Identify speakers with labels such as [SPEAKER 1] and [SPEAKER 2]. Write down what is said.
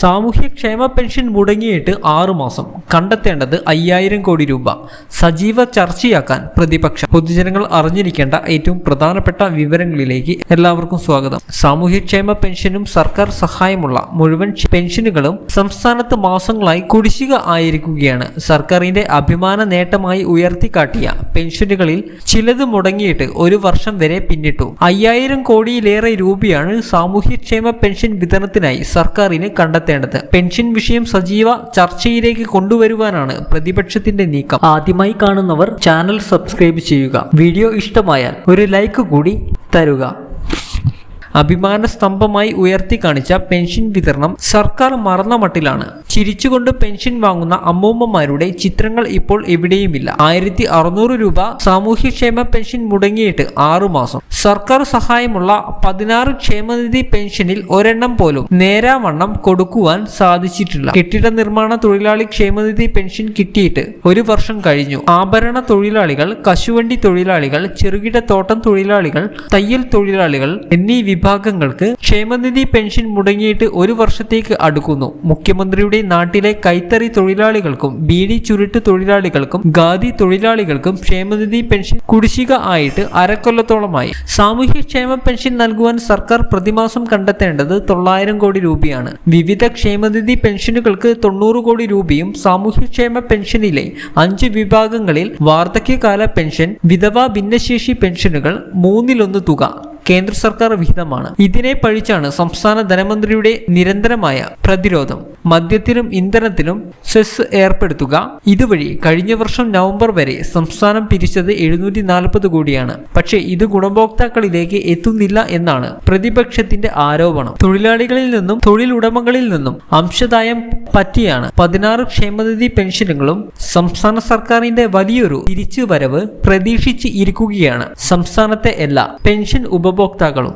[SPEAKER 1] സാമൂഹ്യക്ഷേമ പെൻഷൻ മുടങ്ങിയിട്ട് ആറുമാസം കണ്ടെത്തേണ്ടത് അയ്യായിരം കോടി രൂപ. സജീവ ചർച്ചയാക്കാൻ പ്രതിപക്ഷം. പൊതുജനങ്ങൾ അറിഞ്ഞിരിക്കേണ്ട ഏറ്റവും പ്രധാനപ്പെട്ട വിവരങ്ങളിലേക്ക് എല്ലാവർക്കും സ്വാഗതം. സാമൂഹ്യക്ഷേമ പെൻഷനും സർക്കാർ സഹായമുള്ള മുഴുവൻ പെൻഷനുകളും സംസ്ഥാനത്ത് മാസങ്ങളായി കുടിശ്ശിക ആയിരിക്കുകയാണ്. സർക്കാരിന്റെ അഭിമാന നേട്ടമായി ഉയർത്തിക്കാട്ടിയ പെൻഷനുകളിൽ ചിലത് മുടങ്ങിയിട്ട് ഒരു വർഷം വരെ പിന്നിട്ടു. അയ്യായിരം കോടിയിലേറെ രൂപയാണ് സാമൂഹ്യക്ഷേമ പെൻഷൻ വിതരണത്തിനായി സർക്കാരിന് കണ്ടെത്തേണ്ടത് പെൻഷൻ വിഷയം സജീവ ചർച്ചയിലേക്ക് കൊണ്ടുവരുവാനാണ് പ്രതിപക്ഷത്തിന്റെ നീക്കം. ആദ്യമായി കാണുന്നവർ ചാനൽ സബ്സ്ക്രൈബ് ചെയ്യുക. വീഡിയോ ഇഷ്ടമായാൽ ഒരു ലൈക്ക് കൂടി തരുക. അഭിമാന സ്തംഭമായി ഉയർത്തി കാണിച്ച പെൻഷൻ വിതരണം സർക്കാർ മറന്ന മട്ടിലാണ്. ചിരിച്ചുകൊണ്ട് പെൻഷൻ വാങ്ങുന്ന അമ്മൂമ്മമാരുടെ ചിത്രങ്ങൾ ഇപ്പോൾ എവിടെയുമില്ല. ആയിരത്തി അറുന്നൂറ് രൂപ സാമൂഹ്യക്ഷേമ പെൻഷൻ മുടങ്ങിയിട്ട് ആറുമാസം സർക്കാർ സഹായമുള്ള പതിനാറ് ക്ഷേമനിധി പെൻഷനിൽ ഒരെണ്ണം പോലും നേരാവണ്ണം കൊടുക്കുവാൻ സാധിച്ചിട്ടില്ല. കെട്ടിട നിർമ്മാണ തൊഴിലാളി ക്ഷേമനിധി പെൻഷൻ കിട്ടിയിട്ട് ഒരു വർഷം കഴിഞ്ഞു. ആഭരണ തൊഴിലാളികൾ കശുവണ്ടി തൊഴിലാളികൾ ചെറുകിട തോട്ടം തൊഴിലാളികൾ തയ്യൽ തൊഴിലാളികൾ എന്നീ വിഭാഗങ്ങൾക്ക് ക്ഷേമനിധി പെൻഷൻ മുടങ്ങിയിട്ട് ഒരു വർഷത്തേക്ക് അടുക്കുന്നു. മുഖ്യമന്ത്രിയുടെ നാട്ടിലെ കൈത്തറി തൊഴിലാളികൾക്കും ബീഡി ചുരുട്ട് തൊഴിലാളികൾക്കും ഖാദി തൊഴിലാളികൾക്കും ക്ഷേമനിധി പെൻഷൻ കുടിശ്ശിക ആയിട്ട് അരക്കൊല്ലത്തോളമായി. സാമൂഹ്യക്ഷേമ പെൻഷൻ നൽകുവാൻ സർക്കാർ പ്രതിമാസം കണ്ടെത്തേണ്ടത് തൊള്ളായിരം കോടി രൂപയാണ്. വിവിധ ക്ഷേമനിധി പെൻഷനുകൾക്ക് തൊണ്ണൂറ് കോടി രൂപയും സാമൂഹ്യക്ഷേമ പെൻഷനിലെ അഞ്ച് വിഭാഗങ്ങളിൽ വാർദ്ധക്യകാല പെൻഷൻ വിധവാ ഭിന്നശേഷി പെൻഷനുകൾ മൂന്നിലൊന്ന് തുക. കേന്ദ്ര സർക്കാർ വിഹിതമാണ്. ഇതിനെ പഴിച്ചാണ് സംസ്ഥാന ധനമന്ത്രിയുടെ നിരന്തരമായ പ്രതിരോധം. മദ്യത്തിനും ഇന്ധനത്തിനും സെസ് ഏർപ്പെടുത്തുക. ഇതുവഴി കഴിഞ്ഞ വർഷം നവംബർ വരെ സംസ്ഥാനം പിരിച്ചത് എഴുന്നൂറ്റി നാൽപ്പത് കോടിയാണ്. പക്ഷേ ഇത് ഗുണഭോക്താക്കളിലേക്ക് എത്തുന്നില്ല എന്നാണ് പ്രതിപക്ഷത്തിന്റെ ആരോപണം. തൊഴിലാളികളിൽ നിന്നും തൊഴിലുടമകളിൽ നിന്നും അംശദായം പറ്റിയാണ്. പതിനാറ് ക്ഷേമനിധി പെൻഷനുകളും സംസ്ഥാന സർക്കാരിന്റെ വലിയൊരു തിരിച്ചുവരവ് പ്രതീക്ഷിച്ച് ഇരിക്കുകയാണ് സംസ്ഥാനത്തെ എല്ലാ പെൻഷൻ ഉപഭോക്താക്കളും.